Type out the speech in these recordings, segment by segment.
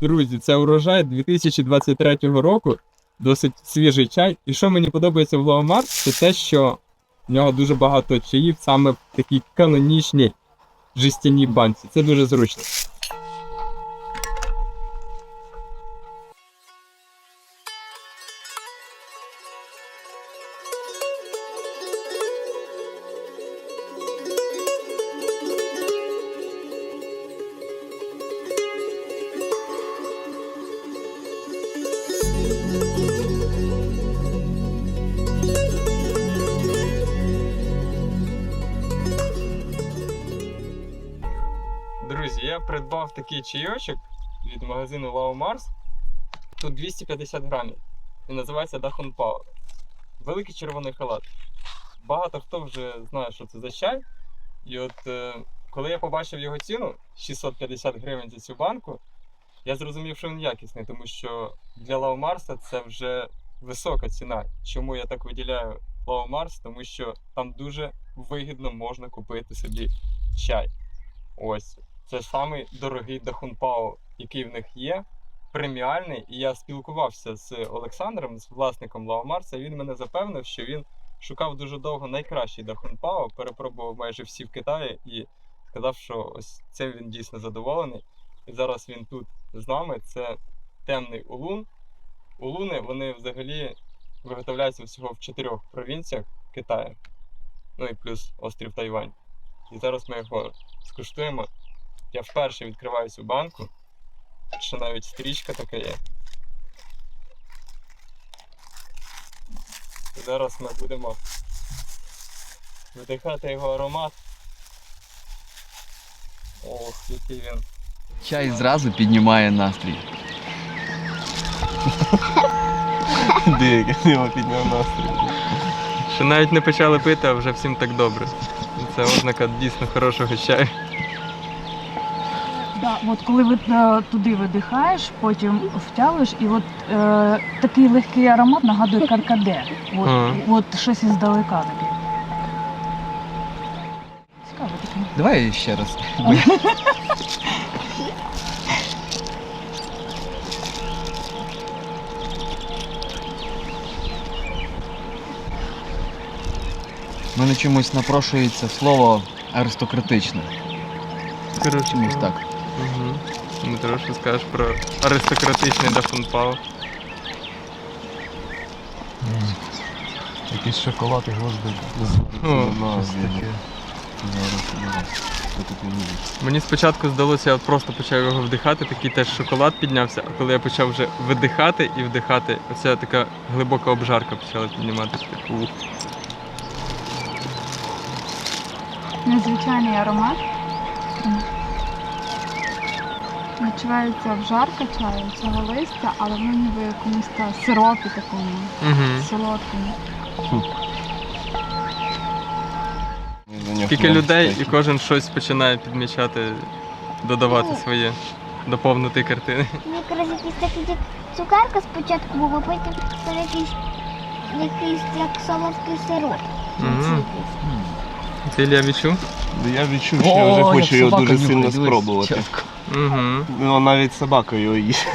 Друзі, це урожай 2023 року. Досить свіжий чай. І що мені подобається в Лаомар, це те, що в нього дуже багато чаїв саме в такій канонічній жестяній банці. Це дуже зручно. Я придбав такий чайочок від магазину Lao Mars. Тут 250 грамів. І називається Дахун Power. Великий червоний халат. Багато хто вже знає, що це за чай. І от е, коли я побачив його ціну 650 гривень за цю банку, я зрозумів, що він якісний, тому що для Lao Mars це вже висока ціна. Чому я так виділяю Lao Mars? Тому що там дуже вигідно можна купити собі чай. Ось. Це самий дорогий Дахунпао, який в них є, преміальний. І я спілкувався з Олександром, з власником Лаомарса. Він мене запевнив, що він шукав дуже довго найкращий Дахунпао, перепробував майже всі в Китаї і сказав, що ось цим він дійсно задоволений. І зараз він тут з нами. Це темний улун. Улуни вони взагалі виготовляються всього в чотирьох провінціях Китаю. Ну і плюс острів Тайвань. І зараз ми його скуштуємо. Я вперше відкриваю цю банку. Ще навіть стрічка така є. І зараз ми будемо вдихати його аромат. Ох, який він. Чай зразу піднімає настрій. Як його підняв настрій. Ще навіть не почали пити, а вже всім так добре. Це ознака дійсно хорошого чаю. Да, от коли ви е, туди видихаєш, потім втягуєш, і от е, такий легкий аромат нагадує каркаде. От, Ага. от щось іздалека таке. Цікаво таке. Давай ще раз. Мене чомусь напрошується слово аристократичне. Чомусь так. Угу. Дмитро, що скажеш про аристократичний Дафунпау? Якийсь шоколад і гвозди. Що таке ніби? Мені спочатку здалося, я просто почав його вдихати, такий теж шоколад піднявся, а коли я почав вже видихати і вдихати, оця така глибока обжарка почала підніматися. Ух. Незвичайний аромат. Відчувається обжарка чаю, цього листя, але воно ніби якомусь та сиропі такому Угу. солодкому. Скільки людей, і кожен щось починає підмічати, додавати Ну. своє, доповнити картини. Якраз якийсь такий як цукерка спочатку був, а потім став якийсь, якийсь як солодкий сироп. Мгм. Це Ілля відчув? Я відчув, що я вже хочу його дуже сильно спробувати. Угу. Ну, навіть собака його їсть.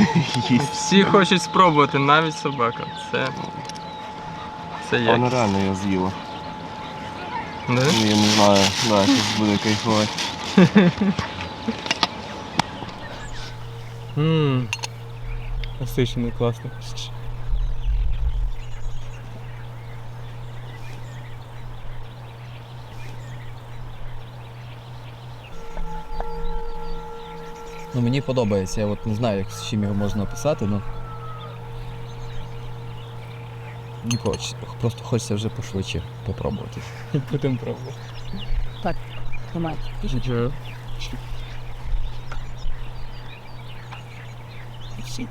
Всі хочуть спробувати, навіть собака. Це. Це Вона якість. реально я з'їла. Да? Ну, Я не знаю, да, щось буде кайфувати. Ммм. Насичений, класно. Ну мені подобається, я от не знаю, як з чим його можна описати, ну. Не хочеться, просто хочеться вже пошвидше попробувати. Будемо пробувати. Так, Нічого. Сік.